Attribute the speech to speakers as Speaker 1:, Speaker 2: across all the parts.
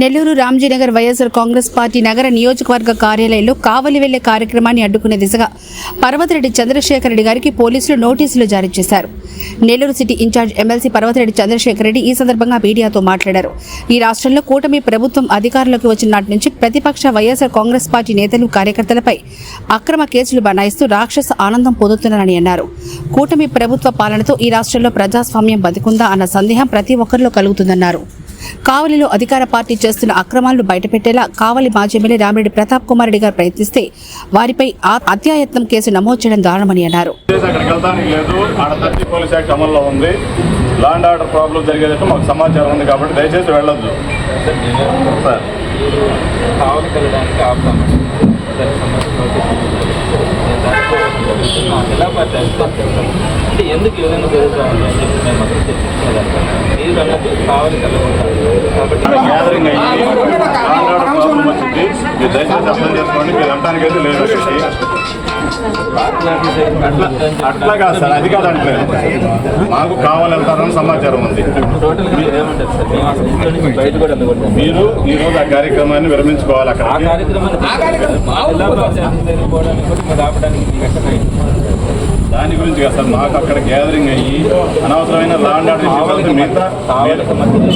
Speaker 1: Nellore Ramjinagar YSR Congress party నగర నియోజకవర్గ కార్యాలయంలో కావలి వెళ్ళే కార్యక్రమాన్ని అడ్డుకునే దిశగా పర్వతిరెడ్డి చంద్రశేఖర్ రెడ్డి గారికి పోలీసులు నోటీసులు జారీ చేశారు. Nellore city in-charge MLC Parvathareddy Chandrasekhar Reddy ఈ సందర్భంగా మీడియాతో మాట్లాడారు. ఈ రాష్ట్రంలో కూటమి ప్రభుత్వం అధికారంలోకి వచ్చిన నాటి నుంచి ప్రతిపక్ష వైఎస్ఆర్ కాంగ్రెస్ పార్టీ నేతలు కార్యకర్తలపై అక్రమ కేసులు బనాయిస్తూ రాక్షస ఆనందం పొందుతున్నారని అన్నారు. కూటమి ప్రభుత్వ పాలనతో ఈ రాష్ట్రంలో ప్రజాస్వామ్యం బతికుందా అన్న సందేహం ప్రతి ఒక్కరిలో కలుగుతుందన్నారు. కావలిలో అధికార పార్టీ చేస్తున్న అక్రమాలను బయటపెట్టేలా కావలి మాజీ ఎమ్మెల్యే రామిరెడ్డి ప్రతాప్ కుమార్ రెడ్డి గారు ప్రయత్నిస్తే వారిపై అత్యాయత్నం కేసు నమోదు చేయడం దారుణమని అన్నారు.
Speaker 2: లాండ్ ఆర్డర్ ప్రాబ్లం జరిగేటట్టు మాకు సమాచారం ఉంది కాబట్టి దయచేసి వెళ్ళొద్దు. సార్
Speaker 3: ఎలా ఎందుకు ఈ విధంగా జరుగుతూ ఉంది అని చెప్పి మేము అక్కడ మీరు అన్నది కాబట్టి
Speaker 2: గ్యాదరింగ్ అయింది ప్రాబ్లం వచ్చింది మీరు దయచేసి అర్థం చేసుకోండి మీరు అయితే లేదు అట్లా అట్లా కాదు సార్ అది కాదు మాకు కావాలంటారని సమాచారం ఉంది
Speaker 3: మీరు
Speaker 2: ఈ రోజు ఆ కార్యక్రమాన్ని విరమించుకోవాలి అక్కడ దాని గురించి కదా సార్ మాకు అక్కడ గ్యాదరింగ్ అయ్యి అనవసరమైన లాండ్ ఆర్డర్ మిగతా
Speaker 3: కావలికి మధ్యలో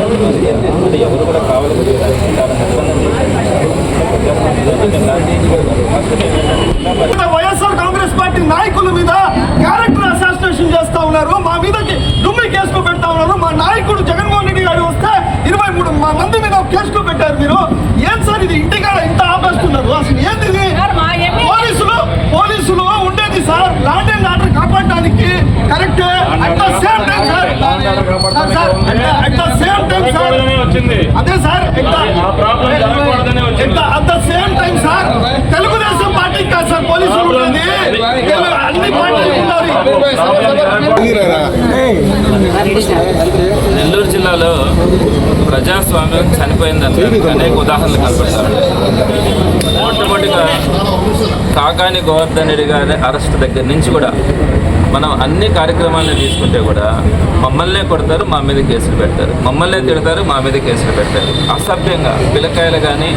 Speaker 3: ఎవరు ఎవరు కూడా కావలికి
Speaker 4: వైఎస్ఆర్ కాంగ్రెస్ పార్టీ నాయకుల మీద క్యారెక్టర్ అసాసినేషన్ చేస్తా ఉన్నారు మా మీదకి దుమ్మి కేసులు పెడతా ఉన్నారు మా నాయకుడు జగన్మోహన్ రెడ్డి గారు వస్తే ఇరవై మూడు మా మంది మీద కేసులు పెట్టారు మీరు ఏం సార్ ఇది ఇంటికాడ ఇంత ఆపేస్తున్నారు అసలు ఏంది ఇది పోలీసులు పోలీసులు ఉండేది సార్ లాండ్ అండ్ ఆర్డర్ కాపాడడానికి correct at the same time sir at the same time sir
Speaker 2: జరగకూడదనే వచ్చింది
Speaker 4: అదే sir at the same time sir. Telugu Desam party కాదు సార్ పోలీసులు ఉండేది తెలుగు- అన్ని పార్టీలు ఉండాలి
Speaker 3: నెల్లూరు జిల్లాలో ప్రజాస్వామ్యం చనిపోయిందని అనేక ఉదాహరణలు కనపడతారు మొట్టమొదటిగా కాకాని గోవర్ధన్ రెడ్డి గారి అరెస్ట్ దగ్గర నుంచి కూడా మనం అన్ని కార్యక్రమాలను తీసుకుంటే కూడా మమ్మల్నే కొడతారు మా మీద కేసులు పెడతారు. మమ్మల్నే తిడతారు మా మీద కేసులు పెడతారు. అసభ్యంగా పిల్లకాయలు కానీ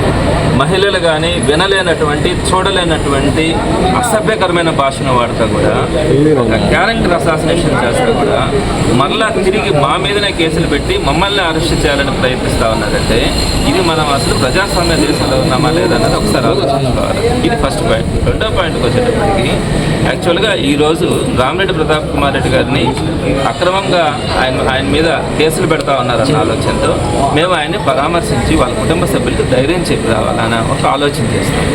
Speaker 3: మహిళలు కానీ వినలేనటువంటి చూడలేనటువంటి అసభ్యకరమైన భాషను వాడతా కూడా క్యారెక్టర్ అసాసినేషన్ చేస్తా కూడా మరలా తిరిగి మా మీదనే కేసులు పెట్టి మమ్మల్ని అరెస్ట్ చేయాలని ప్రయత్నిస్తూ ఉన్నారంటే ఇది మనం అసలు ప్రజాస్వామ్య దేశంలో ఉన్నామా లేదన్నది ఒకసారి ఆలోచించుకోవాలి. ఇది ఫస్ట్ పాయింట్ రెండో పాయింట్కి వచ్చేటప్పటికి యాక్చువల్గా ఈరోజు రామిరెడ్డి ప్రతాప్ కుమార్ రెడ్డి గారిని అక్రమంగా ఆయన ఆయన మీద కేసులు పెడతా ఉన్నారన్న ఆలోచనతో మేము ఆయన్ని పరామర్శించి వాళ్ళ కుటుంబ సభ్యులకు ధైర్యం చెప్పి రావాలన్న ఒక ఆలోచన చేస్తాం.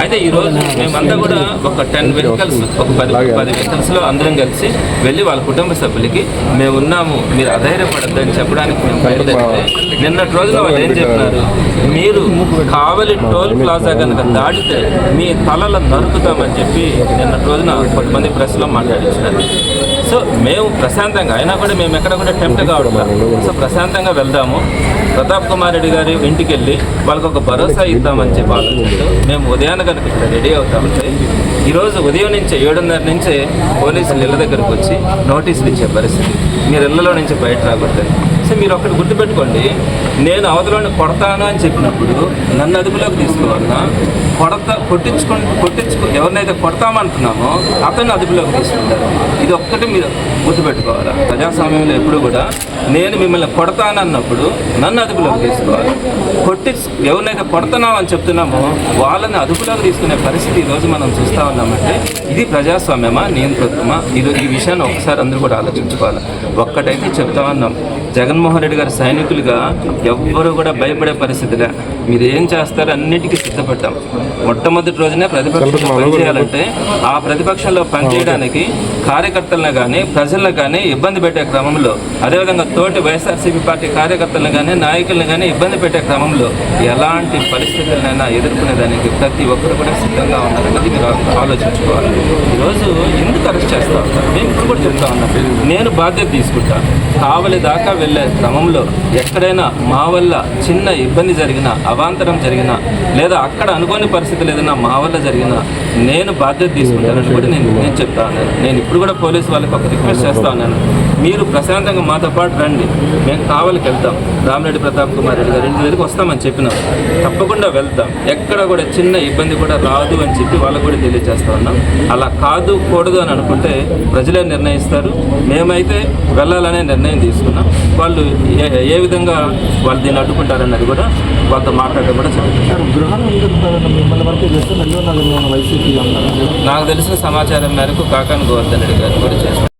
Speaker 3: అయితే ఈరోజు మేమంతా కూడా ఒక టెన్ వెహికల్స్ ఒక పది పది వెహికల్స్లో అందరం కలిసి వెళ్ళి వాళ్ళ కుటుంబ సభ్యులకి మేము ఉన్నాము మీరు అధైర్యపడద్దని చెప్పడానికి మేము బయలుదేరితే నిన్నటి రోజున వాళ్ళు ఏం చెప్పినారు? మీరు కావలి టోల్ ప్లాజా కనుక దాటితే మీ తలల నరుకుతామని చెప్పి నిన్నటి రోజున కొంతమంది ప్రెస్లో మాట్లాడించినారు. సో మేము ప్రశాంతంగా అయినా కూడా మేము ఎక్కడ కూడా టెంప్ట్ కావడం సో ప్రశాంతంగా వెళ్దాము. ప్రతాప్ కుమార్ రెడ్డి గారి ఇంటికి వెళ్ళి వాళ్ళకి ఒక భరోసా ఇద్దామని చెప్పి ఆలోచనతో మేము ఉదయాన్నే కనుక ఇక్కడ రెడీ అవుతామంటే ఈరోజు ఉదయం నుంచే ఏడున్నర నుంచే పోలీసులు ఇళ్ళ దగ్గరకు వచ్చి నోటీసులు ఇచ్చే పరిస్థితి. మీరు ఇళ్ళలో నుంచి బయట రాకూడదు. సో మీరు ఒకటి గుర్తుపెట్టుకోండి. నేను అవతలని కొడతాను అని చెప్పినప్పుడు నన్ను అదుపులోకి తీసుకోవాలన్నా కొడతా కొట్టించుకు కొట్టించుకు ఎవరినైతే కొడతామంటున్నామో అతన్ని అదుపులోకి తీసుకుంటారు. ఇది ఒక్కటి మీరు గుర్తుపెట్టుకోవాలి? ప్రజాస్వామ్యంలో ఎప్పుడు కూడా నేను మిమ్మల్ని కొడతానన్నప్పుడు నన్ను అదుపులోకి తీసుకోవాలి. కొట్టి ఎవరినైతే కొడుతున్నాం అని చెప్తున్నామో వాళ్ళని అదుపులోకి తీసుకునే పరిస్థితి ఈరోజు మనం చూస్తూ ఉన్నామంటే ఇది ప్రజాస్వామ్యమా నియంతృత్వమా? ఇది ఈ విషయాన్ని ఒకసారి అందరూ కూడా ఆలోచించుకోవాలి? ఒక్కటైతే చెప్తా ఉన్నాం. జగన్మోహన్ రెడ్డి గారి సైనికులుగా ఎవ్వరూ కూడా భయపడే పరిస్థితిలే. మీరు ఏం చేస్తారో అన్నిటికీ సిద్ధపడ్డాం. మొట్టమొదటి రోజునే ప్రతిపక్షంలో పనిచేయాలంటే ఆ ప్రతిపక్షంలో పనిచేయడానికి కార్యకర్తలను కానీ ప్రజలను కానీ ఇబ్బంది పెట్టే క్రమంలో అదేవిధంగా తోటి వైఎస్ఆర్సీపీ పార్టీ కార్యకర్తలను కానీ నాయకులను కానీ ఇబ్బంది పెట్టే క్రమంలో ఎలాంటి పరిస్థితులనైనా ఎదుర్కొనేదానికి ప్రతి ఒక్కరు కూడా సిద్ధంగా ఉన్నారన్నది మీరు ఆలోచించుకోవాలి. ఈరోజు ఎందుకు అరెస్ట్ చేస్తా ఉంటారు మేము ఇప్పుడు కూడా చెప్తా ఉన్నాం. నేను బాధ్యత తీసుకుంటా కావలి దాకా వెళ్ళే క్రమంలో ఎక్కడైనా మా వల్ల చిన్న ఇబ్బంది జరిగినా అవాంతరం జరిగినా లేదా అక్కడ అనుకోని పరిస్థితులు ఏదైనా మా వల్ల జరిగినా నేను బాధ్యత తీసుకుంటానని కూడా నేను నేను చెప్తా ఉన్నాను నేను ఇప్పుడు కూడా పోలీసు వాళ్ళకి ఒక రిక్వెస్ట్ చేస్తా ఉన్నాను మీరు ప్రశాంతంగా మాతో పాటు రండి. మేము కావలికి వెళ్తాం. రామిరెడ్డి ప్రతాప్ కుమార్ రెడ్డి గారి ఇంటి దగ్గరికి వస్తామని చెప్పినాం. తప్పకుండా వెళ్తాం ఎక్కడ కూడా చిన్న ఇబ్బంది కూడా రాదు అని చెప్పి వాళ్ళకు కూడా తెలియజేస్తా ఉన్నాం. అలా కాదు కూడదు అని అనుకుంటే ప్రజలే నిర్ణయిస్తారు. మేమైతే వెళ్ళాలనే నిర్ణయం తీసుకున్నాం. వాళ్ళు ఏ ఏ విధంగా వాళ్ళు దీన్ని అడ్డుకుంటారన్నది కూడా వాళ్ళతో మాట్లాడడం కూడా నాకు తెలిసిన సమాచారం మేరకు కాకాని గోవర్ధన్ రెడ్డి గారు కూడా చేస్తారు.